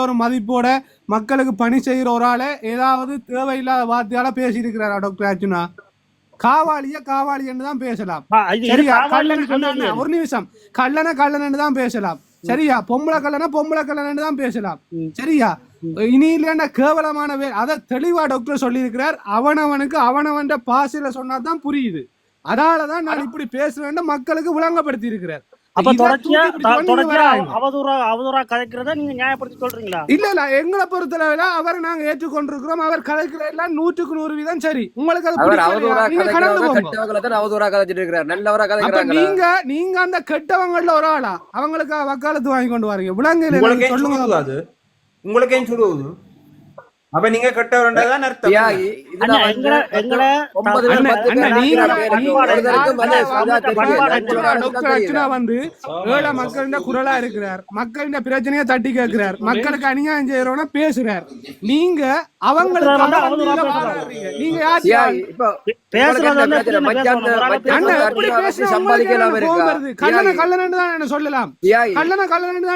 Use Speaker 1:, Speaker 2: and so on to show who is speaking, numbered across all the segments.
Speaker 1: ஒரு மதிப்போட மக்களுக்கு பணி செய்கிற ஒரு ஆளை ஏதாவது தேவையில்லாத வார்த்தையால பேசியிருக்கிறாரா டாக்டர் அர்ஜுனா? காவாலிய காவாலின்னு தான் பேசலாம். சரியா? ஒரு நிமிஷம். கள்ளன கள்ளனன்னு தான் பேசலாம். சரியா? பொம்பளை கள்ளன பொம்பளை கள்ளனன்னு தான் பேசலாம். சரியா? இனி இல்லைன்னா கேவலமான வே அதை தெளிவா டாக்டர் சொல்லியிருக்கிறார். அவனவனுக்கு அவனவன் பாசையில சொன்னா தான் புரியுது. அதனால தான் நான் இப்படி பேசுறேன்னு மக்களுக்கு விளங்கப்படுத்தி இருக்கிறார்
Speaker 2: அப்ப தொடர்ச்சியா. அவதூறா அவதூறா கதைக்கிறத நீங்க நியாயப்படுத்தி சொல்றீங்களா
Speaker 1: இல்ல இல்ல எங்களை பொறுத்தளவுல அவரை நாங்க ஏற்றுக்கொண்டிருக்கிறோம். அவர் கதைக்கிற எல்லாம் நூற்றுக்கு நூறு வீதம் சரி. உங்களுக்கு அது?
Speaker 3: அவதூறா கதைக்கிறவங்க கெட்டவங்களை அவதூறா கதைச்சிட்டு இருக்கிறார். நல்லவரா
Speaker 1: அப்ப
Speaker 3: கதைக்கிறாங்களா?
Speaker 1: நீங்க நீங்க அந்த கெட்டவங்கள்ல ஒரு ஆளா? அவங்களுக்கு வக்காலத்து வாங்கி கொண்டு வரீங்க.
Speaker 4: ஏன்
Speaker 1: சொல்லுங்க.
Speaker 4: உங்களுக்கு ஏன் அப்ப நீங்க கெட்டவர்ன்றதான் அர்த்தம்.
Speaker 3: வந்து
Speaker 1: ஏழை மக்களின் குரலா இருக்கிறார். மக்களின் பிரச்சனையை தட்டி கேட்கிறார். மக்களுக்கு அநியாயம் செய்யறோம்னா பேசுறார். நீங்க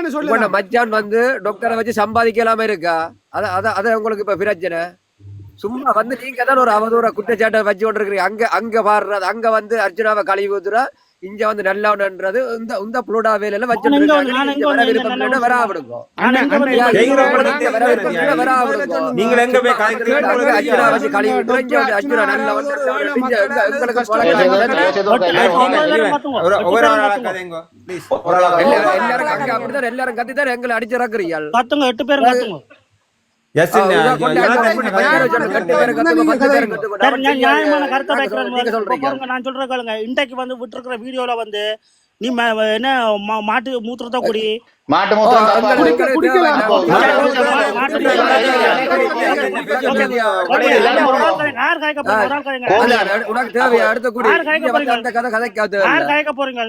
Speaker 1: சொல்லலாம்?
Speaker 3: மச்சான் வந்து டாக்டரை வச்சு சம்பாதிக்கலாம இருக்கா? அத அத அத உங்களுக்கு இப்ப பிரச்சனை? சும்மா வந்து நீங்க தான் ஒரு அவதூற குற்றச்சாட்டை வச்சு கொண்டிருக்கிறீங்க. அங்க அங்க பாடுறது அங்க வந்து அர்ஜுனாவை கழுவி ஊத்துறா. இங்க வந்து நல்லவன்ன்றது இந்த இந்த புளோடா வேலையில வச்சு
Speaker 2: நான் எங்க வந்து-
Speaker 3: கொண்டிருக்காங்க.
Speaker 2: நான்
Speaker 3: நீங்க
Speaker 2: எங்க
Speaker 3: வர விருப்பம் வரா வர வரா
Speaker 4: போய்
Speaker 3: அர்ஜுனா வச்சு கழுவி
Speaker 2: ஒட்டு-
Speaker 4: எல்லாரும்
Speaker 3: எல்லாரும் கத்திதான் எங்களை அடிச்சிறக்குறீங்க
Speaker 2: பார்த்துங்க, எட்டு
Speaker 3: பேரை
Speaker 2: நியாயமான கருத்தை பாருங்க, நான் சொல்றேன் கேளுங்க இன்றைக்கு வந்து விட்டுருக்கிற வீடியோல வந்து நீ என்ன மா- மாட்டு மூத்திரத்தை குடி
Speaker 5: மாட்டு
Speaker 2: போறீங்க?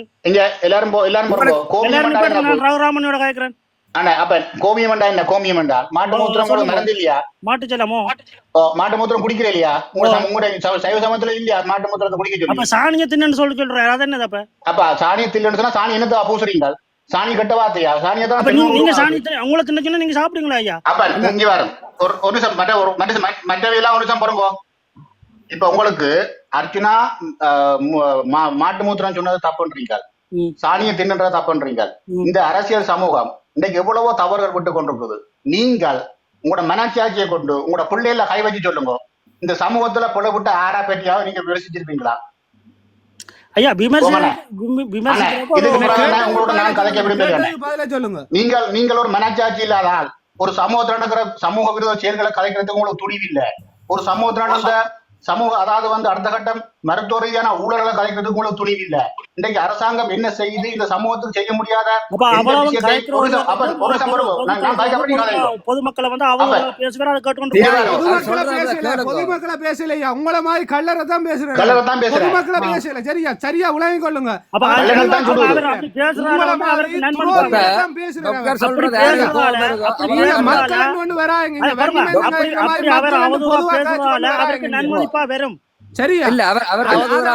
Speaker 5: எல்லாரும் எல்லாரும் போடுங்க. கோமியம் அண்ணா, அப்ப கோமியம் என்ன? கோமியம் என்றால் மாட்டு மூத்திரம். கூட மறந்து இல்லையா
Speaker 2: மாட்டு செல்லமோ
Speaker 5: ஓ, மாட்டு மூத்திரம் குடிக்கிற இல்லையா உங்க சம- உங்களுடைய சைவ- சமயத்துல இல்லையா? மாட்டு மூத்திரத்தை குடிக்க
Speaker 2: அப்ப
Speaker 5: சொல்லி
Speaker 2: சாணியை தின்னு சொல்லி சொல்றாரு அது என்னது அப்ப?
Speaker 5: அப்ப சாணி தில்லுன்னு சொன்னா சாணி என்னத்தை பூசுறீங்க சாணி கட்ட வார்த்தையா? சாணியை தான்
Speaker 2: நீங்க
Speaker 5: தின்னு
Speaker 2: சாணி தின்னு- உங்களை தின்ன சொன்னா நீங்க சாப்பிடுங்களா ஐயா?
Speaker 5: அப்ப இங்க வரும் ஒரு ஒரு நிமிஷம் மற்ற ஒரு மற்ற மற்றவையெல்லாம் ஒரு நிமிஷம் பொறுங்கோ இப்ப உங்களுக்கு மா- மாட்டு மூத்திரம் சொன்னது தப்புன்றீங்க. சாணியை தின்னுன்றத தப்புன்றீங்க. இந்த அரசியல் சமூகம் இன்னைக்கு எவ்வளவோ தவறுகள் விட்டு கொண்டிருக்குது நீங்கள் உங்களோட மனசாட்சியை கொண்டு உங்களோட பிள்ளைகள கை வச்சு சொல்லுங்க. இந்த சமூகத்துல புள்ள விட்டு ஆறா பேட்டியாவது நீங்க விமர்சிச்சிருப்பீங்களா?
Speaker 2: ஐயா
Speaker 5: நீங்கள் நீங்கள் ஒரு மனச்சாட்சி இல்லாத ஆள். ஒரு சமூகத்துல நடக்கிற சமூக விரோத செயல்களை கலைக்கிறதுக்கு உங்களுக்கு துணிவு இல்ல. ஒரு சமூகத்துல நடந்த சமூக அதாவது வந்து அடுத்த கட்டம் மருத்துவ ரீதியான ஊழல்களை கலைக்கிறதுக்கு உங்களுக்கு துணிவு இல்ல இன்றைக்கு அரசாங்கம் என்ன செய்யுது இந்த சமூகத்துக்கு செய்ய முடியாத.
Speaker 2: பொதுமக்களை வந்து அவங்க
Speaker 1: பேசலையா உங்கள மாதிரி கல்லறை தான் பேசுறேன். பொதுமக்களை பேசல. சரியா? சரியா? விளங்கிக் கொள்ளுங்க. மக்கள் கொண்டு வராங்க.
Speaker 2: நன்மதிப்பா வரும்
Speaker 1: சரியா
Speaker 3: இல்ல அவர் அவர்
Speaker 1: மக்கள்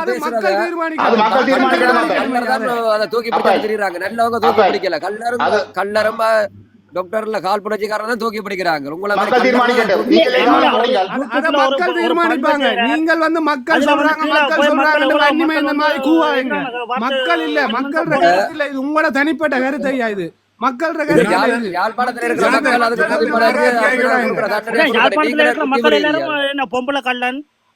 Speaker 5: அதை
Speaker 3: தூக்கி பிடிச்சு அடிச்சிருக்காங்க நல்லவங்க தூக்கி பிடிக்கல. கல்லரும்
Speaker 5: அது-
Speaker 3: கல்லரும் டாக்டர்ல கால் புணர்ச்சிக்காரன் தான் தூக்கி பிடிக்கிறாங்க. உங்களை
Speaker 5: மக்கள்
Speaker 1: தீர்மானிப்பாங்க. நீங்கள் வந்து மக்கள் சொல்றாங்க மக்கள் சொல்றாங்க.
Speaker 2: மக்கள்
Speaker 1: வன்னிமை இந்த மாதிரி கூவாங்க மக்கள் இல்ல மக்கள் இல்ல. இது உங்களோட தனிப்பட்ட கருத்து ஐயா இது மக்கள்.
Speaker 3: யாழ்ப்பாணத்துல இருக்கிற மக்கள்
Speaker 2: என்ன பொம்பளை கள்ளன்?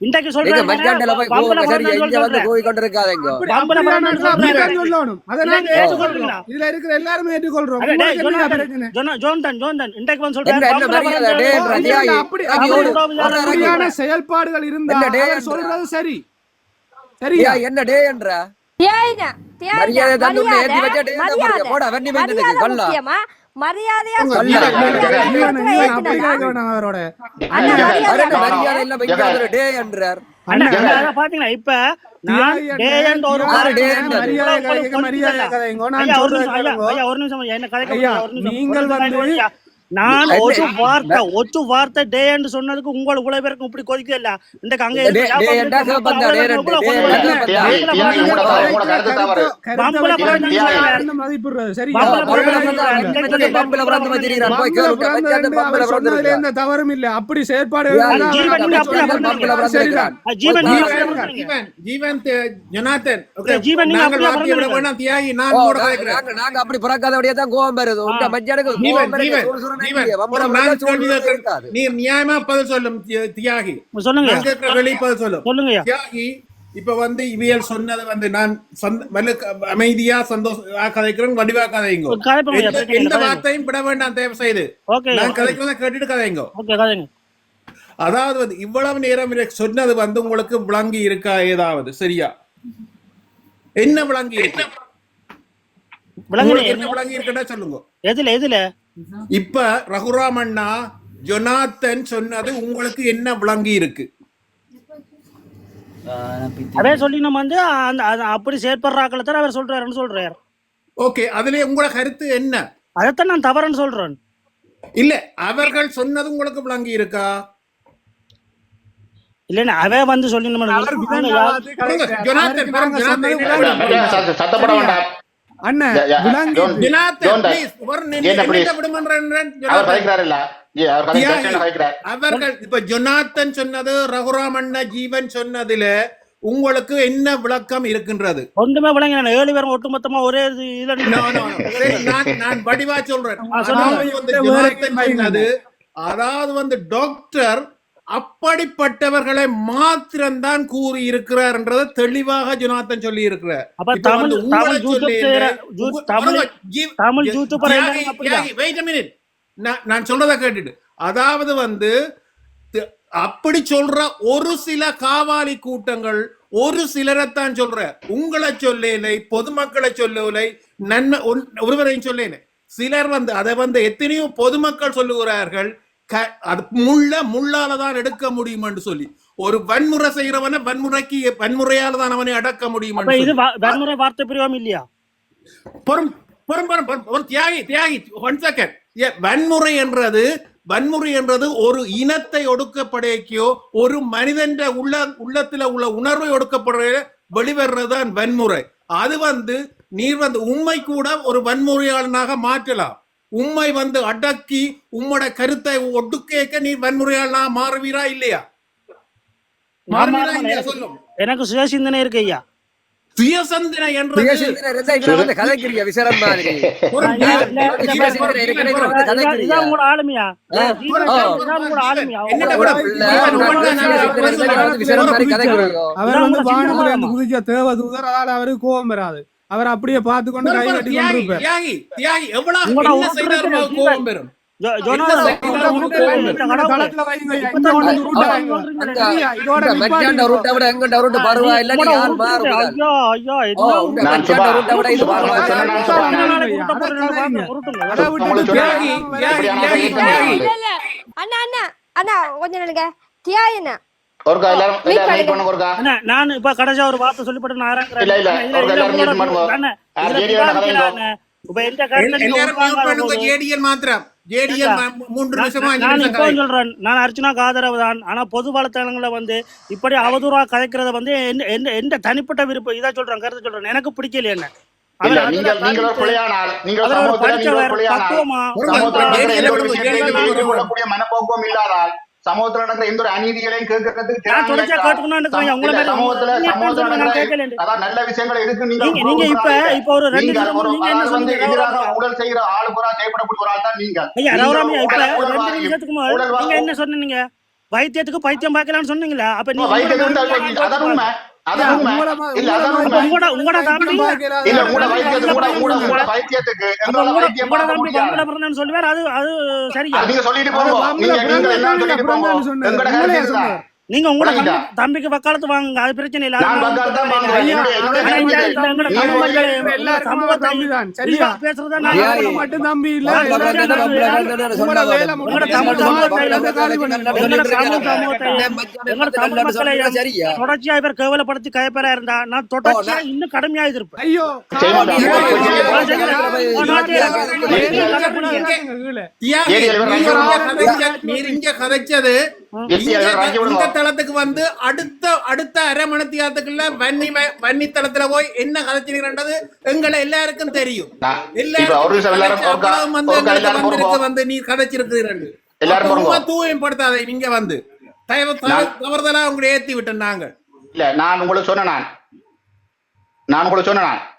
Speaker 2: இன்றைக்கு சொல்றேன்
Speaker 3: போய் வந்து கொண்டிருக்காதீங்க.
Speaker 1: சொல்லணும். ஏற்றுக்கொள்றோம். இதுல இருக்கிற எல்லாருமே ஏற்றுக்கொள்றோம்.
Speaker 2: இன்றைக்கு வந்து சொல்றேன்.
Speaker 1: அப்படி-. அப்படியான செயல்பாடுகள் இருந்தா சொல்றது சரி சரியா
Speaker 3: என்ன டே என்ற மரியாதை ஏத்தி வச்சா டே தான். போடு. வெண்ணி கொல்லா.
Speaker 6: மரியாதையா
Speaker 2: பாத்தீங்களா, இப்ப.
Speaker 1: நீங்கள் வந்து-.
Speaker 2: நான் ஒரு. வார்த்தை ஒரு வார்த்தை டேன்னு சொன்னதுக்கு உங்களுக்கு இவ்வளவு பேருக்கு இப்படி கொதிக்க இல்ல. இன்றைக்கு அங்க
Speaker 3: டே- டே- டே- டே- டே- டே- டே- டே-
Speaker 1: தவறும் இல்ல. அப்படி செயற்பாடு
Speaker 2: ஜீவன்.
Speaker 3: பிறந்திருக்கிறான்.
Speaker 2: ஜீவன்
Speaker 7: நாங்கள்
Speaker 3: அப்படி பிறக்காதபடியே தான் கோவம் வருது. உங்க
Speaker 2: ஆ.
Speaker 3: மச்சானுக்கு
Speaker 7: ஜீவன்
Speaker 3: கோவம் வருது,
Speaker 7: ஜீவன்
Speaker 3: சுறு சுறுன்னு
Speaker 7: ஜீவன்
Speaker 3: இல்லையே. வம்புல
Speaker 7: ஒரு
Speaker 3: பிறந்தா
Speaker 7: நான்
Speaker 3: சுறு
Speaker 7: கேள்வி
Speaker 3: சுறுன்னு
Speaker 7: கேட்கிறேன்.
Speaker 3: இருக்காது.
Speaker 7: நீ நியாயமா பதில் சொல்லும் தி- தியாகி.
Speaker 2: சொல்லுங்க
Speaker 7: வெளி பதில் சொல்லும்
Speaker 2: சொல்லுங்கய்யா.
Speaker 7: தியாகி இப்ப வந்து இவியல் சொன்னது வந்து நான் அமைதியா சந்தோஷ கதைக்கிறேன் வடிவா கதைங்கோ. எந்த- வார்த்தையும் விட வேண்டாம் தயவு செய்து.
Speaker 2: ஓகே
Speaker 7: நான் கதைக்கிறத கேட்டுட்டு கதைங்கோ. அதாவது வந்து இவ்வளவு நேரம் சொன்னது வந்து உங்களுக்கு விளங்கி இருக்கா ஏதாவது? சரியா? என்ன விளங்கி இருக்கு? உங்களுக்கு என்ன விளங்கி இருக்குன்னா சொல்லுங்க.
Speaker 2: எதுல எதுல?
Speaker 7: இப்ப ரகுராம் அண்ணா ஜொனாத்தன் சொன்னது உங்களுக்கு என்ன விளங்கி இருக்கு?
Speaker 2: அதே சொல்லி நம்ம வந்து அப்படி செயற்படுறாக்களை தான் அவர் சொல்றாருன்னு சொல்றாரு.
Speaker 7: ஓகே அதுல உங்களோட கருத்து என்ன?
Speaker 2: அதைத்தான் நான் தவறுன்னு சொல்றேன்.
Speaker 7: இல்ல அவர்கள் சொன்னது உங்களுக்கு விளங்கி இருக்கா?
Speaker 2: இல்லைன்னா அவன் வந்து சொல்லி நம்ம
Speaker 7: அவர்கள் இப்ப ஜொனாத்தன் சொன்னது ஜீவன் சொன்னதுல உங்களுக்கு என்ன விளக்கம் இருக்கின்றது?
Speaker 2: ஒன்றுமே விளங்க ஏழு பேரும் ஒட்டுமொத்தமா ஒரே
Speaker 7: நான் நான் வடிவா சொல்றேன். அதாவது வந்து டாக்டர் அப்படிப்பட்டவர்களை மாத்திரம்தான் கூறி இருக்கிறார்ன்றத தெளிவாக ஜொனாத்தன் சொல்லி இருக்கிறார். நான் சொல்றத கேட்டுட்டு. அதாவது வந்து அப்படி சொல்ற ஒரு சில காவாலி கூட்டங்கள் ஒரு சிலரைத்தான் சொல்ற. உங்களை சொல்லலை பொதுமக்களை சொல்லலை நன்மை ஒருவரையும் சொல்லலை சிலர் வந்து அதை வந்து எத்தனையோ பொதுமக்கள் சொல்லுகிறார்கள். க- அது முள்ள முள்ளால தான் எடுக்க முடியும் என்று சொல்லி. ஒரு வன்முறை செய்யறவனை வன்முறைக்கு வன்முறையால தான் அவனை அடக்க முடியும்
Speaker 2: இது வன்முறை வார்த்தை பிரிவாம இல்லையா?
Speaker 7: பொறும் பொறும் ஒரு தியாகி தியாகி ஒன் செகண்ட் வன்முறை என்றது வன்முறை என்றது ஒரு இனத்தை ஒடுக்கப்படைக்கோ ஒரு மனிதன் உள்ள உள்ளத்துல உள்ள உணர்வை ஒடுக்கப்படுற வெளிவர்றதுதான் வன்முறை. அது வந்து நீர் வந்து உண்மை கூட ஒரு வன்முறையாளனாக மாற்றலாம். உண்மை வந்து அடக்கி உம்மோட கருத்தை ஒடுக்கேக்க நீ வன்முறையாளனாக மாறுவீரா இல்லையா? மாறுவீரா இல்லையா? சொல்லும்.
Speaker 2: எனக்கு சுயசிந்தனை இருக்கு ஐயா.
Speaker 7: சுயசந்தனை
Speaker 3: கதைக்கிறீங்க
Speaker 1: அவர் வந்து இருந்து குதிச்ச தேவதூதர் அதால அவருக்கு கோபம் வராது. அவர் அப்படியே பார்த்து கொண்டு கை
Speaker 7: பொறும்,
Speaker 1: கட்டி
Speaker 7: தியாகி,
Speaker 1: கொண்டிருப்பார்
Speaker 7: தியாகி, தியாகி, எவ்வளவு என்ன அவருக்கு கோபம்
Speaker 6: இல்ல அண்ணா அண்ணா அண்ணா கொஞ்சம் நில்லுங்க தியாயினா
Speaker 5: ஒருக்கா எல்லாரும் எல்லாரும் வெயிட் பண்ணுங்க ஒருக்கா
Speaker 2: அண்ணா, நான் இப்ப கடைசியா ஒரு வார்த்தை சொல்லிப்பட்டு நான் இறங்குறேன்.
Speaker 5: இல்ல, இல்ல. எல்லாரும் பண்ணுங்க. கதைங்க.
Speaker 2: இப்ப எந்த
Speaker 7: எல்லாரும் பண்ணுங்க, மாத்திரம்.
Speaker 2: நான் அர்ச்சனாக்கு ஆதரவு தான் ஆனா பொது வலைத்தளங்களை வந்து இப்படி அவதூறா கதைக்கிறத வந்து என்ன- என்ன- எந்த தனிப்பட்ட விருப்பம் இதா சொல்றேன் கருத்து சொல்றேன் எனக்கு பிடிக்கல என்ன
Speaker 5: மனப்போக்கம் இல்லாதால் சமூகத்தில் நடக்கிற எந்த ஒரு அநீதிகளையும் கேட்கறதுக்கு சமூகத்துல அதான் நல்ல விஷயங்களை எதுக்கு
Speaker 2: நீங்க நீங்க இப்ப இப்ப ஒரு ரெண்டு
Speaker 5: வந்து எதிராக? ஊழல் செய்கிற ஆளு புறா செய்யப்படக்கூடிய ஒரு ஆள் தான்
Speaker 2: நீங்க என்ன சொன்னீங்க? வைத்தியத்துக்கு பைத்தியம் பார்க்கலாம்னு சொன்னீங்களா. அப்ப நீங்க சொல்லுவார் அது அது
Speaker 5: அது நீங்க சொல்லிட்டு போங்க நீங்க
Speaker 2: உங்களோட தம்பிக்கு வக்காலத்து வாங்குங்க அது பிரச்சனை இல்ல
Speaker 1: மட்டும் தம்பி இல்ல
Speaker 2: தொடர்ச்சியா இவர் கேவலப்படுத்தி கைப்பெறா இருந்தா நான் தொடர்ச்சியா இன்னும் கடுமையா இருப்பேன்
Speaker 1: ஐயோ
Speaker 7: நீங்க இங்க கதைச்சது இந்த. தளத்துக்கு வந்து அடுத்த அடுத்த அரை மணித்தியாலத்துக்குள்ள வன்னி வன்னி தளத்துல போய் என்ன கதைச்சிருக்கிறது எங்களை எல்லாருக்கும் தெரியும்.
Speaker 5: எல்லாரும்
Speaker 7: வந்து. வந்து நீ கதைச்சிருக்கிறீர்கள்
Speaker 5: எல்லாரும்
Speaker 7: தூயப்படுத்தாத நீங்க வந்து. தயவு தவறு- தவறுதலா உங்களை ஏத்தி விட்டோம் நாங்க.
Speaker 5: இல்ல நான் உங்களுக்கு சொன்ன நான். நான் உங்களுக்கு சொன்ன நான்.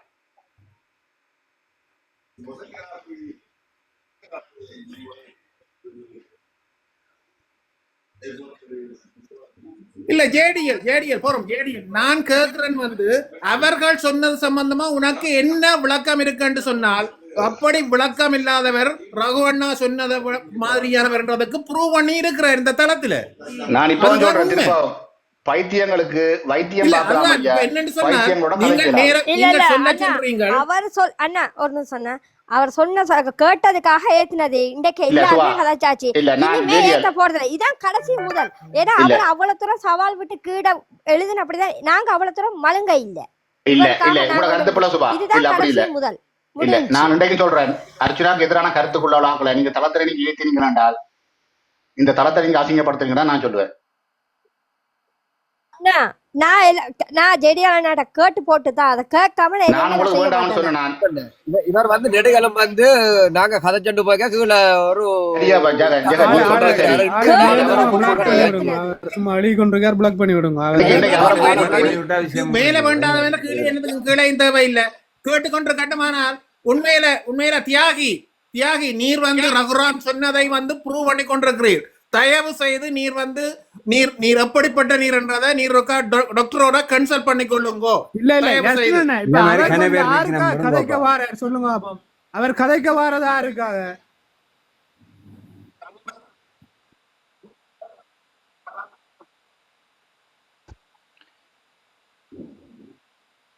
Speaker 7: இல்ல ஜேடிஎல் ஜேடிஎல் போறோம் ஜேடிஎல். நான் கேட்கிறேன் வந்து அவர்கள் சொன்னது சம்பந்தமா உனக்கு என்ன விளக்கம் இருக்குன்னு சொன்னால் அப்படி விளக்கம் இல்லாதவர் ரகுவண்ணா சொன்னதை வி- மாதிரியானவர்ன்றதுக்கு ப்ரூவ் பண்ணி இருக்கிறார் இந்த தளத்துல.
Speaker 5: நான் இப்ப பைத்தியங்களுக்கு வைத்தியம்
Speaker 7: என்னன்னு சொன்னா நீங்க
Speaker 5: கதைக்கலாம்.
Speaker 7: நேர
Speaker 6: இல்ல
Speaker 7: நீங்க சொல்ல சொல்றீங்க.
Speaker 6: அவர் சொல் அண்ணா ஒரு நிமிஷம் சொன்ன அவர் சொன்ன கேட்டதுக்காக ஏத்துனது. இன்றைக்கு எல்லாருமே
Speaker 5: சுவா.
Speaker 6: கதைச்சாச்சு இனிமே. ஏத்த போறதில்ல. இதான் கடைசி முதல். ஏன்னா. அவர் அவ்வளவு தூரம் சவால் விட்டு கீழே எழுதுன அப்படிதான் நாங்க அவ்வளவு தூரம் மழுங்க இல்ல.
Speaker 5: இல்ல இல்ல உங்களோட கருத்து போல சுபா. இல்ல அப்படி இல்ல.
Speaker 6: முதல்.
Speaker 5: இல்ல. நான் இன்றைக்கு சொல்றேன். அர்ச்சுனாக்கு எதிரான கருத்துக்குள்ள ஆக்கல நீங்க தளத்துல நீங்க ஏத்தினீங்களாண்டால் இந்த தளத்தை நீங்க அசிங்கப்படுத்துறீங்கன்னா நான் சொல்லுவேன்.
Speaker 6: நான் நான் ஜெடியால கேட்டு போட்டு தான் அதை கேட்காம
Speaker 3: இவர் வந்து நெடுகாலம் வந்து நாங்க கதைச்சண்டு போய் கீழே ஒரு
Speaker 1: எழுதி கொண்டிருக்கார் பிளாக் பண்ணி விடுங்க
Speaker 5: போய்
Speaker 7: மேல வேண்டாதவன கீழே கீழே தேவையில்லை கேட்டுக்கொண்ட கட்டமானால் உண்மையில உண்மையில தியாகி தியாகி நீர் வந்து ரகுராம் சொன்னதை வந்து ப்ரூவ் பண்ணி கொண்டிருக்கிறீர் தயவு செய்து நீர் வந்து நீர் நீர் எப்படிப்பட்ட நீர் என்றதை நீர் டாக்டரோட கன்சல்ட் பண்ணி கொள்ளுங்கோ
Speaker 1: இல்ல இல்ல கதைக்க. வாரார் சொல்லுங்க. அவர் கதைக்க வாரதா இருக்காங்க?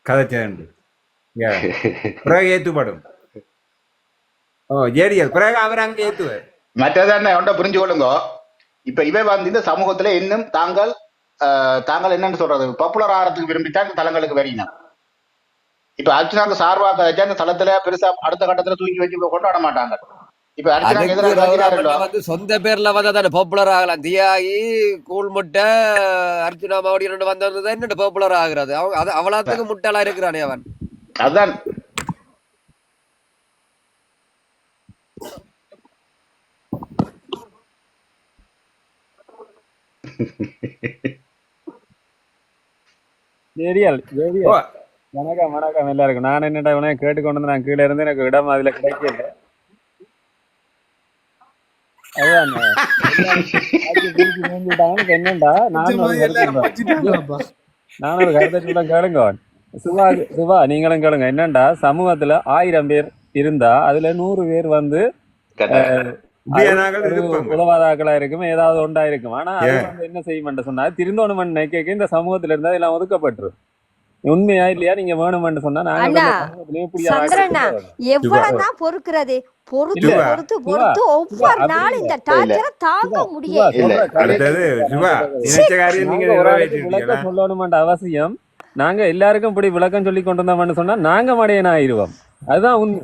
Speaker 4: கதைச்சேன் பிறகு ஏத்துப்படும். ஓ ஜேடிஎல் பிறகு அவர் அங்க ஏத்துவார்.
Speaker 5: மற்றதான் ஒன்றை புரிஞ்சு கொள்ளுங்க இப்ப இவை வந்து இந்த சமூகத்துல இன்னும் தாங்கள் தாங்கள் என்னன்னு சொல்றது? பாப்புலர் ஆகிறதுக்கு விரும்பித்தான் தலங்களுக்கு வரீங்க இப்ப அர்ச்சனாக்கு சார்பாக கதைச்சா இந்த தளத்துல பெருசா அடுத்த கட்டத்துல தூக்கி வச்சு கொண்டாட மாட்டாங்க. இப்ப
Speaker 3: வந்து சொந்த பேர்ல வந்தா பாப்புலர் ஆகலாம். தியாகி கூழ் முட்டை அர்ஜுனா மாவடி ரெண்டு வந்தது தான் பாப்புலர் ஆகுறது. அது அவ்வளவுக்கு முட்டாளா இருக்கிறானே அவன்.
Speaker 5: அதான்.
Speaker 4: ஓ.
Speaker 8: ஜேடிஎல் வணக்கம் வணக்கம் எல்லாருக்கும். நான் என்னடா உனக்கு கேட்டுக்கொண்டு வந்து நான் கீழே இருந்து எனக்கு இடம் அதுல கிடைக்கல. என்னண்டா நான் ஒரு கருத்து சொல்றேன். கேளுங்க. சுபா சுபா நீங்களும் கேளுங்க. என்னண்டா? சமூகத்துல ஆயிரம் பேர் இருந்தா அதுல நூறு பேர் வந்து உதவாதாக்களா இருக்கும் ஏதாவது ஒன்றா இருக்கும் ஆனா அது? வந்து என்ன செய்யும் சொன்னா திருந்தோணுமன் நினைக்க இந்த சமூகத்துல இருந்தா எல்லாம் ஒதுக்கப்பட்டுரும். உண்மையா இல்லையா? நீங்க வேணுமென்று சொன்னா நாங்க
Speaker 6: சந்திரண்ணா, எவ்வளவுதான் பொறுக்கிறது? பொறுத்து. பொறுத்து பொறுத்து ஒவ்வொரு
Speaker 8: இல்ல.
Speaker 6: இந்த டார்ச்சரை தாங்க
Speaker 8: சொல்லணுமென்ற அவசியம். நாங்க எல்லாருக்கும் இப்படி விளக்கம் சொல்லி கொண்டு வந்தோம்னு சொன்னா நாங்க மடையனா ஆயிருவோம் அதுதான் உண்மை.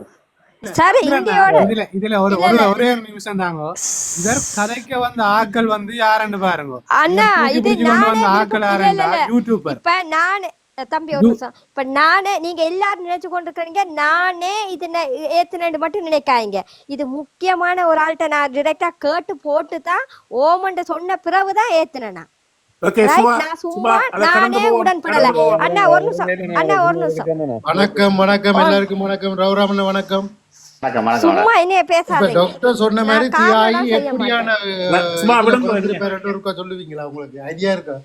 Speaker 6: சரி இந்தியோட
Speaker 1: இதுல இதுல ஒரு
Speaker 6: இல்ல,
Speaker 1: ஒரு
Speaker 6: இல்ல.
Speaker 1: ஒரே ஒரு நிமிஷம் தாங்க. இவர் கதைக்க வந்த ஆட்கள் வந்து யாருன்னு பாருங்க.
Speaker 6: அண்ணா இது நானே.
Speaker 1: யூடியூபர்
Speaker 6: இப்ப நானே தம்பி ஒரு நிமிஷம். இப்ப நானே நீங்க எல்லாரும் நினைச்சு கொண்டிருக்கிறீங்க நானே இது ஏத்துனேன்னு மட்டும் நினைக்காதீங்க. இது முக்கியமான ஒரு ஆள்கிட்ட நான் டிரெக்டா கேட்டு போட்டு தான் ஓமன்ட்டு சொன்ன பிறகுதான் ஏத்துனேன் நான்.
Speaker 9: வணக்கம் வணக்கம். எல்லாருக்கும் வணக்கம். ரவுராமன் வணக்கம்.
Speaker 6: சும்மா என்னைய
Speaker 9: இப்ப
Speaker 6: பேசாதீங்க
Speaker 9: டாக்டர் சொன்ன மாதிரி தியாகி எப்படியான
Speaker 7: சும்மா
Speaker 9: சொல்லுவீங்களா உங்களுக்கு? ஐடியா இருக்கா?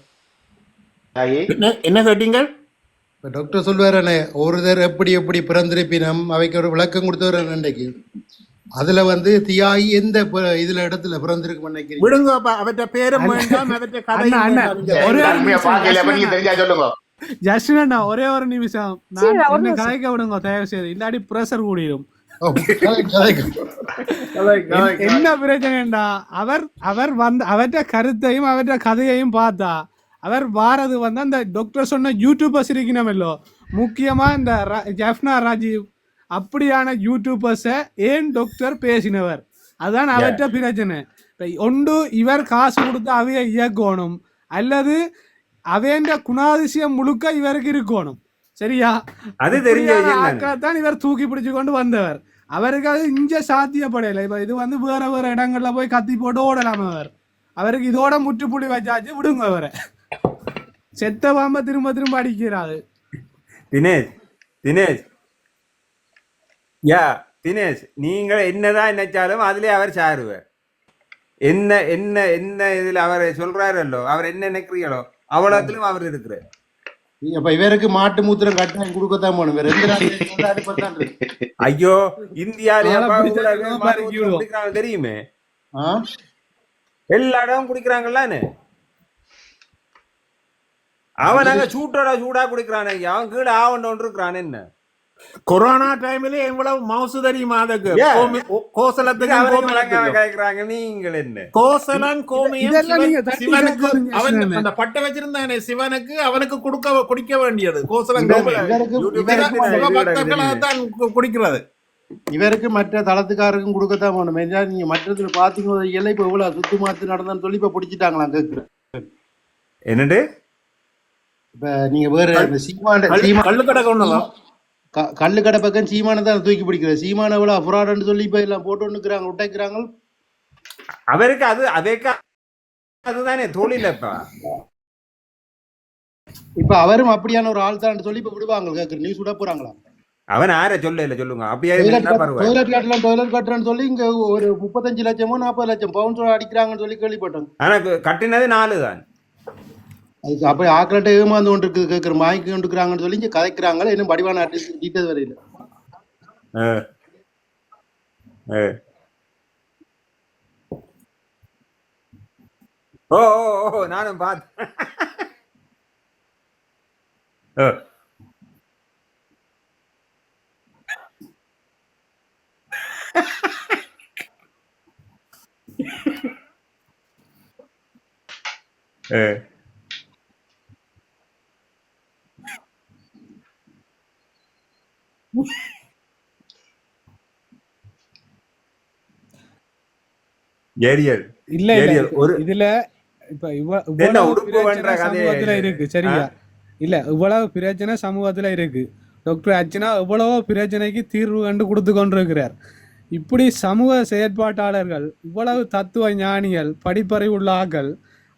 Speaker 7: என்ன கேட்டீங்க
Speaker 9: டாக்டர் சொல்லுவாரனே ஒருத்தர் எப்படி எப்படி பிறந்திருப்பினம் அவைக்கு ஒரு விளக்கம் கொடுத்தவர் அன்றைக்கு அதுல வந்து தியாகி எந்த இதுல இடத்துல பிறந்திருக்கு நினைக்கிறீங்க?
Speaker 7: விடுங்க அவற்ற பேரும் வேண்டாம் அவற்ற.
Speaker 1: அண்ணா. ஒரே ஒரு நிமிஷம்,
Speaker 5: சொல்லுங்க.
Speaker 1: ஒரே ஒரு நான். கதைக்க விடுங்க தயவு செய்து. இல்லாட்டி ப்ரெஷர் கூடிடும் என்ன பிரச்சனைடா அவர் அவர் வந்து அவற்ற கருத்தையும் அவற்ற கதையையும் பார்த்தா அவர் வாரது வந்து அந்த டாக்டர் சொன்ன யூடியூபர்ஸ் இருக்கணுமல்லோ முக்கியமா இந்த ஜெஃப்னா ராஜீவ் அப்படியான யூடியூபர்ஸை ஏன் டாக்டர் பேசினவர்? அதான் அவற்ற பிரச்சனை. ஒன்று இவர் காசு கொடுத்து அவைய இயக்கணும் அல்லது அவேண்ட குணாதிசயம் முழுக்க இவருக்கு இருக்கணும். சரியா?
Speaker 4: அது தெரிஞ்ச தான்
Speaker 1: இவர் தூக்கி பிடிச்சு கொண்டு வந்தவர். அவருக்கு அது இங்க சாத்தியப்படையில இப்ப இது வந்து வேற வேற இடங்கள்ல போய் கத்தி போட்டு ஓடலாம் அவர் அவருக்கு இதோட முற்றுப்புள்ளி வச்சாச்சு விடுங்க அவரை செத்த பாம்ப திரும்ப திரும்ப அடிக்கிறாரு
Speaker 4: தினேஷ் தினேஷ் யா தினேஷ் நீங்கள் என்னதான் நினைச்சாலும் அதுலயே அவர் சாருவார் என்ன என்ன என்ன இதுல அவர் சொல்றாரல்லோ அவர் என்ன நினைக்கிறீங்களோ அவ்வளோத்திலும் அவர் இருக்கிறார்
Speaker 9: அப்ப இவருக்கு மாட்டு மூத்திரம் கட்டாயம் கொடுக்கத்தான் போகணும். வேற எந்த.
Speaker 4: ஐயோ இந்தியாவிலே தெரியுமே? எல்லா இடமும் குடிக்கிறாங்கல்லான்னு அவன் அங்க சூட்டோட சூடா குடிக்கிறான் அவன் கீழே ஆவண்ட ஒன்று இருக்கிறான் என்ன?
Speaker 7: கொரோனா டைம்ல எவ்வளவு மவுசு தெரியுமா அதுக்கு?
Speaker 4: Yeah.
Speaker 7: கோமி- கோ- கோசலத்துக்கும்
Speaker 4: அவருக்கு
Speaker 7: கோமலத்துக்கும்.
Speaker 4: விளங்காம கேக்குறாங்க. நீங்கள் என்ன?
Speaker 7: கோசலன் கோமியம் சிவனுக்கு அவன். அந்த பட்டை வச்சிருந்தானே சிவனுக்கு அவனுக்கு கொடுக்க குடிக்க வேண்டியது. கோசலன் கோமியம். குடிக்கிறது.
Speaker 9: இவருக்கு மற்ற தளத்துக்காரருக்கும் கொடுக்கத்தான் போகணும் ஏன்னா நீங்க மற்றதுல பாத்தீங்க எல்லாம் இப்ப இவ்வளவு சுத்து மாத்து நடந்தான்னு சொல்லி இப்ப பிடிச்சிட்டாங்களாம் கேக்குறேன்.
Speaker 4: என்னண்டு
Speaker 9: இப்ப நீங்க வேற இந்த சீமான
Speaker 7: கள்ளு-
Speaker 9: சீமா
Speaker 7: கள்ளுக்கடை கொண்டு
Speaker 9: க- கள்ளுக்கடை பக்கம் சீமானை தான் தூக்கி பிடிக்கிற சீமான எவ்வளவு அஃப்ராடுன்னு சொல்லி இப்ப எல்லாம் போட்டு ஒண்ணுக்குறாங்க விட்டைக்கிறாங்க
Speaker 4: அவருக்கு அது அதேக்க அதுதானே தொழில் இப்ப.
Speaker 9: இப்ப அவரும் அப்படியான ஒரு ஆள் தான் சொல்லி இப்ப விடுவாங்க கேக்குற நியூஸ் விட போறாங்களா?
Speaker 4: அவன் ஆர சொல்ல இல்ல சொல்லுங்க. அப்படியே
Speaker 9: டொய்லெட் கட்டலாம் டொய்லெட் கட்டுறேன்னு சொல்லி இங்க ஒரு முப்பத்தஞ்சு லட்சமோ நாற்பது லட்சம் பவுன்ஸ் அடிக்கிறாங்கன்னு சொல்லி கேள்விப்பட்டோம்
Speaker 4: ஆனா கட்டினது நாலு தான்
Speaker 9: அதுக்கு அப்போ ஆக்கள்கிட்ட ஏமாந்து கொண்டு இருக்கு கேட்குற மாய்க்கு கொண்டு இருக்கிறாங்கன்னு சொல்லி இங்கே கதைக்கிறாங்களே இன்னும் படிவான அட்ரஸ் டீட்டெயில் வரையில
Speaker 4: ஆ. ஓ ஓ ஓ நானும் பார்த்தேன் ஓ. ஏரியல்.
Speaker 1: இல்ல
Speaker 4: ஒரு
Speaker 1: இதுல இப்ப இவ்வளவு? இருக்கு சரியா? இல்ல இவ்வளவு பிரச்சனை சமூகத்துல இருக்கு. டாக்டர் அர்ச்சனா எவ்வளவோ பிரச்சனைக்கு தீர்வு கண்டு கொடுத்து கொண்டிருக்கிறார். இப்படி சமூக செயற்பாட்டாளர்கள் இவ்வளவு தத்துவ ஞானிகள் படிப்பறிவுள்ள ஆக்கள்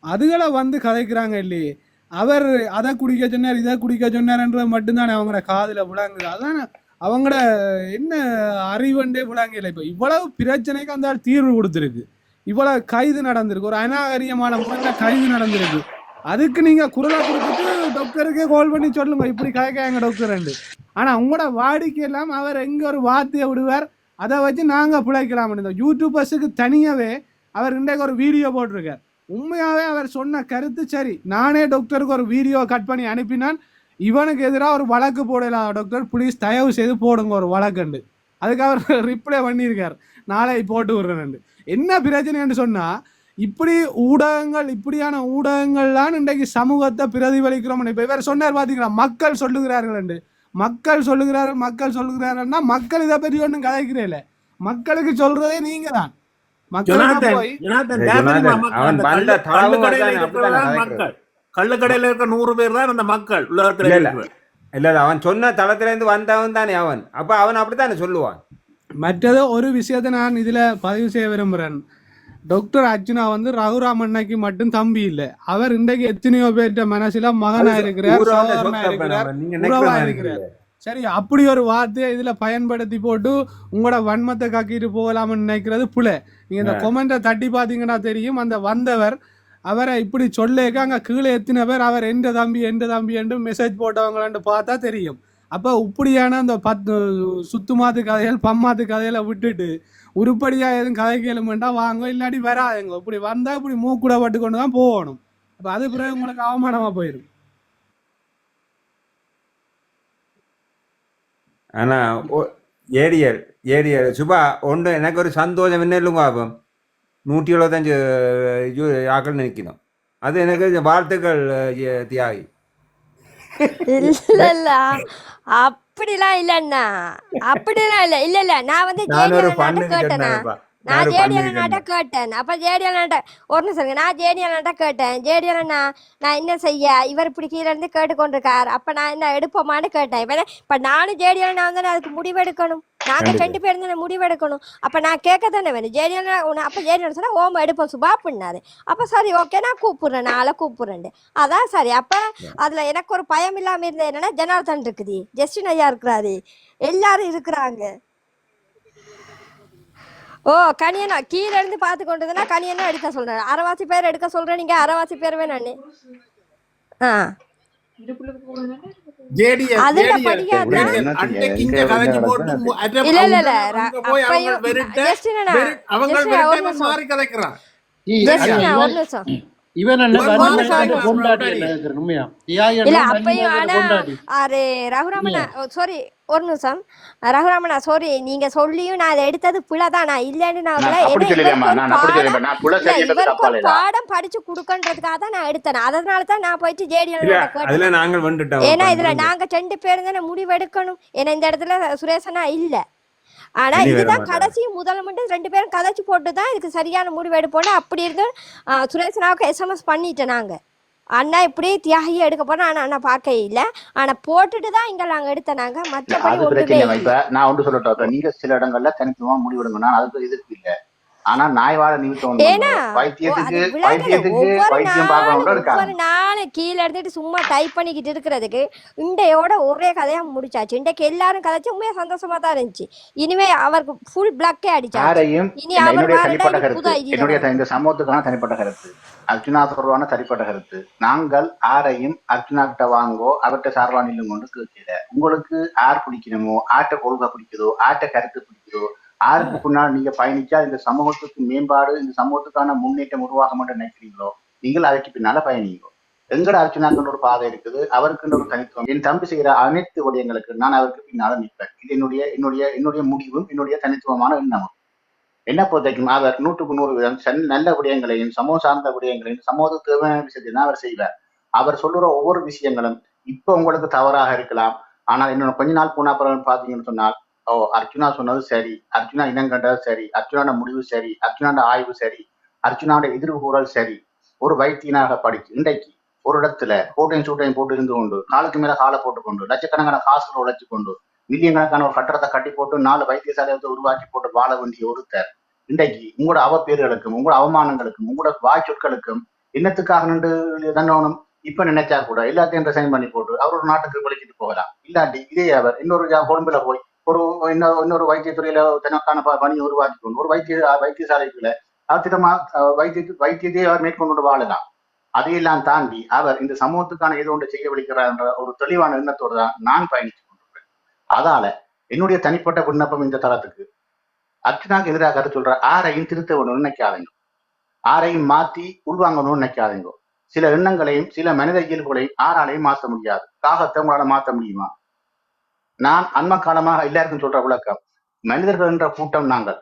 Speaker 1: அதுகளை வந்து கதைக்கிறாங்க இல்லையே? அவர் அதை குடிக்க சொன்னார் இதை குடிக்க சொன்னார்ன்றது மட்டும்தானே அவங்களோட காதுல விளங்குது. அதான? அவங்களோட என்ன அறிவண்டே விளங்கல இப்போ இவ்வளவு பிரச்சனைக்கு அந்த ஆள் தீர்வு கொடுத்துருக்கு. இவ்வளவு கைது நடந்திருக்கு. ஒரு அநாகரியமான முறையில் கைது நடந்திருக்கு. அதுக்கு நீங்க குரலா கொடுத்துட்டு டாக்டருக்கே கால் பண்ணி சொல்லுங்க. இப்படி கயக்காங்க டாக்டர் ஆனா உங்களோட வாடிக்கை எல்லாம் அவர் எங்க ஒரு வார்த்தையை விடுவார்? அதை வச்சு நாங்க பிழைக்கலாம் இருந்தோம். யூடியூபர்ஸுக்கு தனியாவே அவர் இன்றைக்கு ஒரு வீடியோ போட்டிருக்கார். உண்மையாவே அவர் சொன்ன கருத்து சரி. நானே டாக்டருக்கு ஒரு வீடியோ கட் பண்ணி அனுப்பினான் இவனுக்கு எதிராக ஒரு வழக்கு போடலாம் டாக்டர் ப்ளீஸ் தயவு செய்து போடுங்க ஒரு வழக்குண்டு. அதுக்கு அவர் ரிப்ளை பண்ணியிருக்கார். நாளை போட்டு விடுறேன் என்ன பிரச்சனைன்னு சொன்னா இப்படி ஊடகங்கள் இப்படியான ஊடகங்கள்லாம் இன்றைக்கு சமூகத்தை பிரதிபலிக்கிறோம் இப்ப இவர் சொன்னார் பாத்தீங்களா? மக்கள் சொல்லுகிறார்கள் என்று மக்கள் சொல்லுகிறார்கள் மக்கள் சொல்லுகிறார்கள்னா மக்கள் இதை பற்றி ஒன்றும் கதைக்கிறேன் மக்களுக்கு சொல்றதே நீங்க தான் மக்கள்.
Speaker 7: கள்ளுக்கடையில இருக்க நூறு பேர் தான் அந்த மக்கள் உலகத்துல
Speaker 4: இல்ல, அவன் சொன்ன தளத்துல இருந்து வந்தவன் தானே அவன். அப்ப அவன் அப்படித்தானே சொல்லுவான்?
Speaker 1: மற்றது ஒரு விஷயத்தை நான் இதுல பதிவு செய்ய விரும்புறேன். டாக்டர் அர்ஜுனா வந்து ரகுராமண்ணாக்கு மட்டும் தம்பி இல்லை. அவர் இன்றைக்கு எத்தனையோ பேர்ட்ட மனசுல மகனா இருக்கிறார் உறவா இருக்கிறார். சரி அப்படி ஒரு வார்த்தையை இதுல பயன்படுத்தி போட்டு உங்களோட வன்மத்தை காக்கிட்டு போகலாம்னு நினைக்கிறது புல. நீங்க இந்த கொமெண்ட்டை தட்டி பாத்தீங்கன்னா தெரியும். அந்த வந்தவர் அவரை இப்படி சொல்லேக்க அங்க கீழே எத்தின பேர் அவர் எந்த தம்பி எந்த தம்பி என்று மெசேஜ் போட்டவங்களான்னு பார்த்தா தெரியும். அப்போ இப்படியான அந்த பத்து சுத்துமாத்து கதைகள் பம்மாத்து கதையில விட்டுட்டு உருப்படியாக எதுவும் கதை கேளுமெண்டா வாங்க இல்லாட்டி வராதுங்க. இப்படி வந்தால் இப்படி மூக்கூட பட்டு கொண்டு தான் போகணும். அப்போ அது பிறகு உங்களுக்கு அவமானமாக போயிடும்
Speaker 4: ஆனா ஒ- ஏடியர் ஏடியர் சுபா ஒன்று எனக்கு ஒரு சந்தோஷம். என்ன இல்லைங்க நூற்றி எழுபத்தஞ்சு இது ஆக்கள் நிற்கணும் அது எனக்கு வாழ்த்துக்கள் அஹ், தியாகி
Speaker 6: இல்ல இல்ல அப்படிலாம் இல்லண்ணா அப்படிலாம் இல்ல இல்ல இல்ல நான் வந்து
Speaker 4: நான் நான்
Speaker 6: ஜேடிஎல்
Speaker 4: சொன்னேன்
Speaker 6: கேட்டேன். அப்ப ஜேடிஎல் நாட்ட ஒரு நிமிஷம் இருங்க. நான் ஜேடிஎல் நாட்ட கேட்டேன். ஜேடிஎல் நான் நான் என்ன செய்ய? இவர் இப்படி கீழே இருந்து கேட்டுக்கொண்டிருக்கார். அப்ப நான் என்ன எடுப்போமான்னு கேட்டேன். இப்ப இப்ப நானும் ஜேடிஎல் நான் வந்து அதுக்கு முடிவெடுக்கணும். நாங்க ரெண்டு பேரும் தானே முடிவெடுக்கணும். அப்ப நான் கேட்க தானே வேணும் ஜேடிஎல் அப்ப ஜேடிஎல் சொன்னா ஓம எடுப்போம். சுபா அப்படின்னாரு. அப்ப சரி ஓகே நான் கூப்பிடுறேன். நாளை கூப்பிடுறேன் அதான் சரி. அப்ப அதுல எனக்கு ஒரு பயம் இல்லாம இருந்தது என்னன்னா ஜனார்தன் இருக்குது. ஜஸ்டின் ஐயா இருக்கிறாரு. எல்லாரும் இருக்கிறாங்க. ஓ கனியனா கீழே இருந்து பார்த்து கொண்டதுன்னா கனியனா எடுக்க சொல்றேன் அரைவாசி பேர் எடுக்க சொல்றேன் நீங்க அரைவாசி பேர் வேணான்னு ஆ. இல்ல இல்ல சாரி ஒரு நிமிஷம். ரகுராமனா சாரி நீங்க சொல்லியும் நான் அதை எடுத்தது பிழைதான் நான் இல்லைன்னு நான் பாடம் படிச்சு கொடுக்கன்றதுக்காக தான் நான் எடுத்தேன். அதனால தான் நான் போயிட்டு ஜேடிஎல் ஏன்னா இதுல. நாங்க ரெண்டு பேரும் தானே முடிவெடுக்கணும். ஏன்னா இந்த இடத்துல சுரேஷனா இல்ல. ஆனா இதுதான். கடைசி முதல் மட்டும் ரெண்டு பேரும் கதைச்சு போட்டு தான் இதுக்கு சரியான முடிவு எடுப்போம் அப்படி இருந்து ஆ, சுரேஷனாவுக்கு எஸ்எம்எஸ் பண்ணிட்டேன் நாங்க. அண்ணா இப்படி தியாகி எடுக்க போறோம் ஆனா அண்ணா பார்க்க இல்ல. ஆனா போட்டுட்டு தான் இங்க நாங்க எடுத்த நாங்க. மற்றபடி
Speaker 5: நான் ஒன்று சொல்லட்டும். நீங்க சில இடங்கள்ல தனித்துவமா முடிவெடுங்க. நான் அதுக்கு எதிர்ப்பு இல்ல. ஆனா நாய் வாழ நிமித்தம் ஒண்ணு
Speaker 6: ஏன்னா
Speaker 5: உண்டு.
Speaker 6: ஓ, அது
Speaker 5: வைத்தியத்துக்கு
Speaker 6: விளையாடல
Speaker 5: வைத்தியத்துக்கு
Speaker 6: ஒவ்வொரு
Speaker 5: வைத்தியம்
Speaker 6: நாளும்
Speaker 5: பார்க்கணும் இருக்காங்க.
Speaker 6: ஒவ்வொரு நாளும் கீழே இருந்துட்டு சும்மா டைப் பண்ணிக்கிட்டு இருக்கிறதுக்கு இண்டையோட ஒரே கதையா முடிச்சாச்சு. இன்றைக்கு எல்லாரும் கதைச்சு உண்மையா சந்தோஷமா தான் இருந்துச்சு. இனிமே அவருக்கு ஃபுல் பிளக்கே
Speaker 5: யாரையும்
Speaker 6: இனி
Speaker 5: என்னுடைய தனிப்பட்ட கருத்து என்னுடைய இந்த சமூகத்துக்கான தனிப்பட்ட கருத்து அர்ஜுனா தொடர்பான தனிப்பட்ட கருத்து. நாங்கள் ஆரையும் அர்ஜுனா கிட்ட வாங்கோ அவர்கிட்ட சார்பா நில்லும் கொண்டு கேட்கல. உங்களுக்கு ஆர் பிடிக்கணுமோ ஆட்ட கொள்கை பிடிக்குதோ ஆட்ட கருத்து பிடிக்குதோ யாருக்கு பின்னால் நீங்க பயணிச்சா இந்த சமூகத்துக்கு மேம்பாடு இந்த சமூகத்துக்கான முன்னேற்றம் உருவாகும் என்று நினைக்கிறீங்களோ நீங்கள் அதற்கு பின்னால பயணிங்க எங்கட அர்ச்சனாக்குன்னு ஒரு பாதை இருக்குது அவருக்குன்னு ஒரு தனித்துவம். என் தம்பி செய்கிற அனைத்து விடயங்களுக்கு நான் அவருக்கு பின்னால நிற்பேன். இது என்னுடைய என்னுடைய என்னுடைய முடிவும் என்னுடைய தனித்துவமான எண்ணமும். என்ன பொறுத்தைக்கும் அவர் நூற்றுக்கு நூறு விதம் சென்- நல்ல விடயங்களையும் சமூக சார்ந்த விடயங்களையும் சமூகத்துக்கு தேவையான விஷயத்தையும் அவர் செய்வார். அவர் சொல்லுற ஒவ்வொரு விஷயங்களும் இப்ப உங்களுக்கு தவறாக இருக்கலாம். ஆனால் இன்னொன்று கொஞ்ச நாள் போனா பிறகு பாத்தீங்கன்னு சொன்னால் ஓ அர்ஜுனா சொன்னது சரி. அர்ஜுனா இனம் கண்டது சரி. அர்ஜுனாட முடிவு சரி. அர்ஜுனாட ஆய்வு சரி. அர்ஜுனாட எதிர்கூறல் சரி. ஒரு வைத்தியனாக படிச்சு இன்றைக்கு ஒரு இடத்துல கோட்டையும் சூட்டையும் போட்டு இருந்து கொண்டு காலுக்கு மேல காலை போட்டுக்கொண்டு லட்சக்கணக்கான காசுகளை உழைச்சு கொண்டு மில்லியன் கணக்கான ஒரு கட்டடத்தை கட்டி போட்டு நாலு வைத்தியசாலையை வந்து உருவாக்கி போட்டு வாழ வேண்டிய ஒருத்தர். இன்றைக்கு உங்களோட அவப்பேர்களுக்கும் உங்களோட அவமானங்களுக்கும் உங்களோட வாய் சொற்களுக்கும் என்னத்துக்காக நின்று தண்டவனும் இப்ப நினைச்சா கூட எல்லாத்தையும் ரிசைன் பண்ணி போட்டு அவர் ஒரு நாட்டுக்கு பழிச்சிட்டு போகலாம். இல்லாட்டி இதே அவர் இன்னொரு கொழும்புல போய் ஒரு இன்னொரு இன்னொரு வைத்தியத்துறையில தனக்கான ப- பணியை ஒரு வைத்திய வைத்தியசாலைக்குள்ள ஆத்திரமா வைத்திய வைத்தியத்தை அவர் மேற்கொண்டு வாழலாம். அதையெல்லாம் தாண்டி அவர் இந்த சமூகத்துக்கான ஏதோ ஒன்று செய்ய விழிக்கிறார் என்ற ஒரு தெளிவான எண்ணத்தோடு தான் நான் பயணித்து கொண்டிருக்கிறேன். அதால என்னுடைய தனிப்பட்ட விண்ணப்பம் இந்த தளத்துக்கு. அர்ச்சனாக்கு எதிராக கருத்து சொல்ற ஆரையும் திருத்த வேணும்னு நினைக்காதீங்க. ஆரையும் மாத்தி உள்வாங்கணும்னு நினைக்காதீங்க. சில எண்ணங்களையும் சில மனித இயல்புகளையும் ஆறாலையும் மாற்ற முடியாது. காகத்தை உங்களால மாற்ற முடியுமா? நான் அண்ம காலமாக எல்லாருக்கும் சொல்ற விளக்கம் மனிதர்கள் என்ற கூட்டம் நாங்கள்.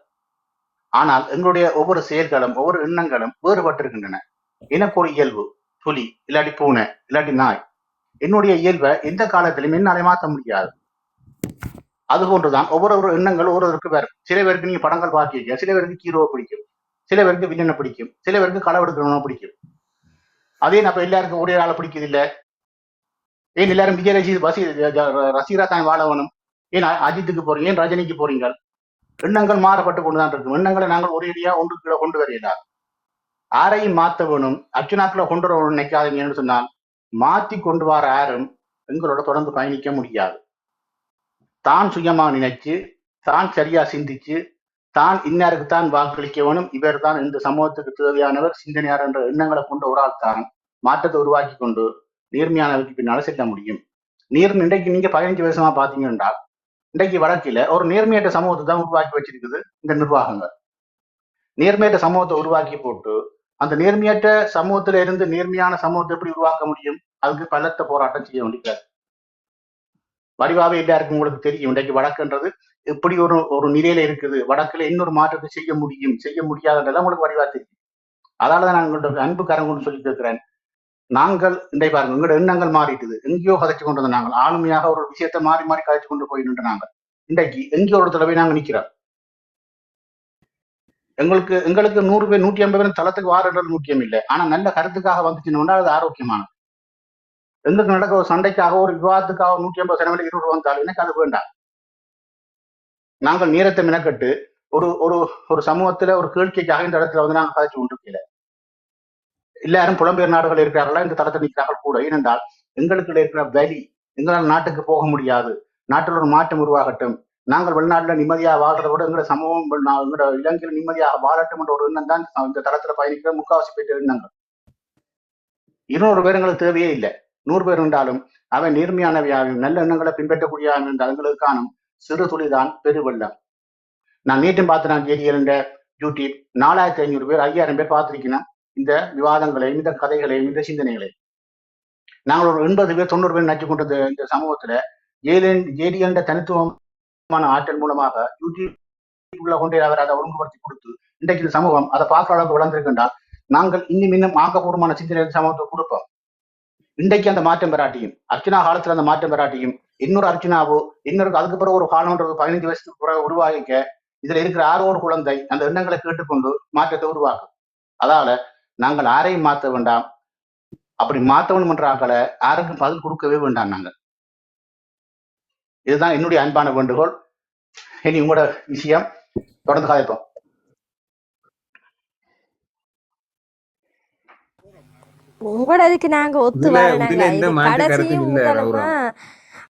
Speaker 5: ஆனால் எங்களுடைய ஒவ்வொரு செயல்களும் ஒவ்வொரு எண்ணங்களும் வேறுபட்டிருக்கின்றன. எனக்கு ஒரு இயல்பு புலி இல்லாட்டி பூனை இல்லாட்டி நாய். என்னுடைய இயல்பை எந்த காலத்திலும் என்னாலே மாற்ற முடியாது. அது போன்றுதான் ஒவ்வொரு ஒரு எண்ணங்கள் ஒவ்வொருவருக்கு வரும் சில பேருக்கு நீங்க படங்கள் பார்க்கிறீங்க சில பேருக்கு ஹீரோவை பிடிக்கும். சில பேருக்கு வில்லனை பிடிக்கும் சில பேருக்கு களவெடுக்கிறவனை பிடிக்கும். அதே நம்ம எல்லாருக்கும் ஒரே ஆளை பிடிக்கிறது இல்லை ஏன் எல்லாரும் விஜய் ரசி ரசி ரசிகரா தான் வாழ வேணும் ஏன் அஜித்துக்கு போறீங்க? ஏன் ரஜினிக்கு போறீங்க எண்ணங்கள் மாறப்பட்டு கொண்டுதான் இருக்கும் எண்ணங்களை நாங்கள் ஒரேடியா ஒன்று கீழே கொண்டு வரையினார் ஆரையும் மாத்த வேணும் அர்ச்சனாக்களை கொண்டு வரணும் நினைக்காதீங்கன்னு சொன்னால் மாத்தி கொண்டு வர யாரும் எங்களோட தொடர்ந்து பயணிக்க முடியாது. தான் சுயமா நினைச்சு தான் சரியா சிந்திச்சு தான் இன்னாருக்கு தான் வாக்களிக்க வேணும் இவர் தான் இந்த சமூகத்துக்கு தேவையானவர் சிந்தனையார் என்ற எண்ணங்களை கொண்ட ஒரு ஆள் தான் மாற்றத்தை உருவாக்கி கொண்டு நேர்மையானவருக்கு பின்னால செல்ல முடியும். நீர் இன்றைக்கு நீங்க பதினஞ்சு வருஷமா பாத்தீங்கன்னா இன்றைக்கு வழக்கில ஒரு நேர்மையற்ற சமூகத்தை தான் உருவாக்கி வச்சிருக்குது இந்த நிர்வாகங்கள். நேர்மையற்ற சமூகத்தை உருவாக்கி போட்டு அந்த நேர்மையற்ற சமூகத்துல இருந்து நேர்மையான சமூகத்தை எப்படி உருவாக்க முடியும்? அதுக்கு பலத்த போராட்டம் செய்ய வேண்டியது வடிவாவே எல்லாருக்கும் உங்களுக்கு தெரியும் இன்றைக்கு வழக்குன்றது எப்படி ஒரு ஒரு நிலையில இருக்குது வடக்குல இன்னொரு மாற்றத்தை செய்ய முடியும் செய்ய முடியாதுன்றதெல்லாம் உங்களுக்கு வடிவா தெரியும். அதனாலதான் நான் உங்கள்ட்ட அன்பு கரங்குன்னு சொல்லி கேட்கிறேன் நாங்கள் இன்றை பாருங்க எங்களோட எண்ணங்கள் மாறிட்டுது. எங்கேயோ கதைச்சு கொண்டு வந்த நாங்கள். ஆளுமையாக ஒரு விஷயத்தை மாறி மாறி கதைச்சு கொண்டு போயிட்டு நாங்கள். இன்றைக்கு எங்கேயோ ஒரு தடவை நாங்கள் நிற்கிறோம். எங்களுக்கு எங்களுக்கு நூறு பேர் நூற்றி ஐம்பது பேர் தளத்துக்கு வாரன்றது முக்கியம் இல்லை. ஆனா நல்ல கருத்துக்காக வந்துச்சுன்னா அது ஆரோக்கியமானது. எங்களுக்கு நடக்க ஒரு சண்டைக்காக ஒரு விவாதத்துக்காக நூற்றி ஐம்பது செலவில் இருநூறு வந்தாலும் எனக்கு அது வேண்டாம். நாங்கள் நேரத்தை மெனக்கட்டு ஒரு ஒரு ஒரு சமூகத்துல ஒரு கேள்விக்காக இந்த இடத்துல வந்து நாங்கள் கதைச்சு கொண்டிருக்கல. எல்லாரும் புலம்பெயர் நாடுகள் இருக்கிறார்களா? இந்த தளத்தில் நிற்கிறார்கள் கூட. ஏனென்றால் எங்களுக்கு இருக்கிற வலி எங்களால் நாட்டுக்கு போக முடியாது. நாட்டில் ஒரு மாற்றம் உருவாகட்டும். நாங்கள் வெளிநாட்டுல நிம்மதியாக வாழ்றதை விட எங்களோட சமூகம் எங்களோட இலங்கையில் நிம்மதியாக வாழட்டும் என்ற ஒரு எண்ணம் தான் இந்த தளத்துல பயணிக்கிற முக்காவாசி பெற்ற எண்ணங்கள் இருநூறு பேர் எங்களுக்கு தேவையே இல்லை. நூறு பேர் இருந்தாலும் அவை நேர்மையானவையாகவும் நல்ல எண்ணங்களை பின்பற்றக்கூடியவன் என்றால் எங்களுக்கு காணும் சிறு துளிதான் பெருவெள்ளம். நான் நேற்றும் பார்த்து நான் ஜேடிஎல் என்ற யூடியூப் நாலாயிரத்தி ஐநூறு பேர் ஐயாயிரம் பேர் பார்த்திருக்கிறேன். இந்த விவாதங்களையும் இந்த கதைகளையும் இந்த சிந்தனைகளையும். நாங்கள் ஒரு எண்பது பேர் தொண்ணூறு பேர் நச்சு கொண்ட இந்த- சமூகத்துல ஜேடிஎன் ஜேடிஎல் என்ற தனித்துவமான ஆற்றல் மூலமாக யூடியூப்ல கொண்டு அவர் அதை ஒழுங்குபடுத்தி கொடுத்து இன்றைக்கு இந்த சமூகம் அதை பார்க்குற அளவுக்கு வளர்ந்திருக்கின்றால் நாங்கள் இன்னும் இன்னும் ஆக்கப்பூர்வமான சிந்தனை சமூகத்தை கொடுப்போம். இன்றைக்கு அந்த மாற்றம் பெறாட்டியும் அர்ச்சனா காலத்துல அந்த மாற்றம் பெறாட்டியும் இன்னொரு அர்ச்சனாவோ இன்னொரு அதுக்கு பிறகு ஒரு காலம்ன்றது பதினஞ்சு வருஷத்துக்கு பிறகு உருவாகிக்க இதுல இருக்கிற ஆரோ ஒரு குழந்தை அந்த எண்ணங்களை கேட்டுக்கொண்டு மாற்றத்தை உருவாக்கும். அதால நாங்கள் யாரையும் மாற்ற வேண்டாம். அப்படி மாற்றணும் என்ற ஆக்களை யாருக்கும் பதில் கொடுக்கவே வேண்டாம் நாங்கள். இதுதான் என்னுடைய அன்பான வேண்டுகோள். இனி உங்களோட விஷயம் தொடர்ந்து கதைப்போம்.
Speaker 6: உங்களோட இதுக்கு நாங்க ஒத்து வரலங்க.